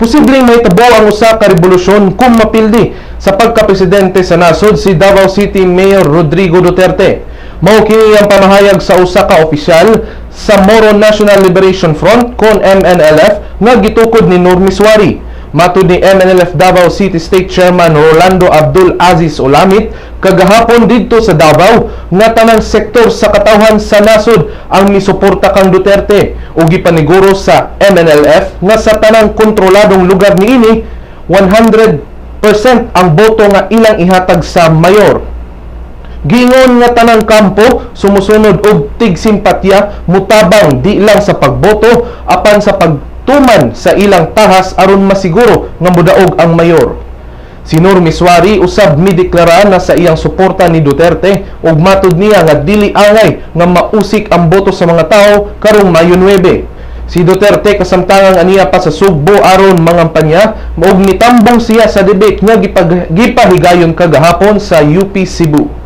posibleng may tabo ang usa ka revolusyon kung mapildi sa pagkapresidente sa nasod si Davao City Mayor Rodrigo Duterte. Mao ang pamahayag sa usa ka opisyal sa Moro National Liberation Front kon MNLF nga gitukod ni Normi Suari. Matud ni MNLF Davao City State Chairman Rolando Abdul Aziz Olamit kagahapon didto sa Davao nga tanang sektor sa katawhan sa nasod ang misuporta kang Duterte. Ug gipaniguro sa MNLF nga sa tanang kontroladong lugar niini 100% ang boto nga ilang ihatag sa mayor. Gingon nga tanang kampo sumusunod og tig simpatya mutabang di lang sa pagboto apan sa pagtuman sa ilang tahas aron masiguro nga mudaog ang mayor. Si Nur Miswari usab mideklara na sa iyang suporta ni Duterte ug matud niya nga dili angay nga mausik ang boto sa mga tao karong Mayo 9. Si Duterte kasamtangang aniya pa sa Sugbo aron mangampanya ug nitambong siya sa debate nga gipahigayon kagahapon sa UP Cebu.